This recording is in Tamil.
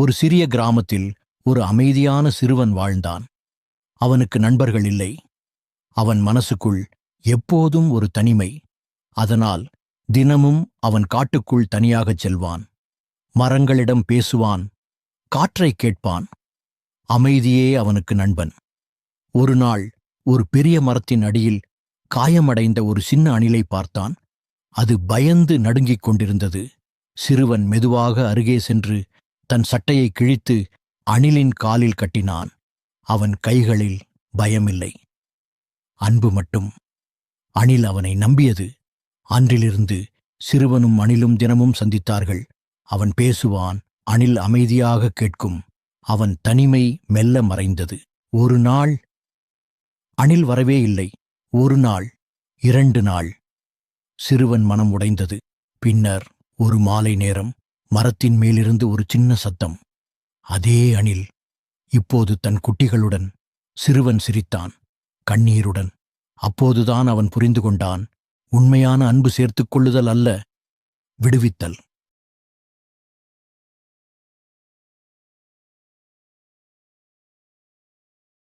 ஒரு சிறிய கிராமத்தில் ஒரு அமைதியான சிறுவன் வாழ்ந்தான். அவனுக்கு நண்பர்கள் இல்லை. அவன் மனசுக்குள் எப்போதும் ஒரு தனிமை. அதனால் தினமும் அவன் காட்டுக்குள் தனியாகச் செல்வான். மரங்களிடம் பேசுவான். காற்றைக் கேட்பான். அமைதியே அவனுக்கு நண்பன். ஒரு நாள் ஒரு பெரிய மரத்தின் அடியில் காயமடைந்த ஒரு சின்ன அணிலை பார்த்தான். அது பயந்து நடுங்கிக் கொண்டிருந்தது. சிறுவன் மெதுவாக அருகே சென்று தன் சட்டையை கிழித்து அணிலின் காலில் கட்டினான். அவன் கைகளில் பயமில்லை. அன்பு மட்டும். அணில் அவனை நம்பியது. அன்றிலிருந்து சிறுவனும் அணிலும் தினமும் சந்தித்தார்கள். அவன் பேசுவான் அணில் அமைதியாக கேட்கும். அவன் தனிமை மெல்ல மறைந்தது. ஒரு நாள். அணில் வரவே இல்லை. ஒரு நாள். இரண்டு நாள். சிறுவன் மனம் உடைந்தது. பின்னர் ஒரு மாலை நேரம். மரத்தின் மேலிருந்து ஒரு சின்ன சத்தம். அதே அணில் இப்போது தன் குட்டிகளுடன் சிறுவன் சிரித்தான் கண்ணீருடன். அப்போதுதான் அவன் புரிந்து கொண்டான் உண்மையான அன்பு சேர்த்துக் கொள்ளுதல் அல்ல விடுவித்தல்.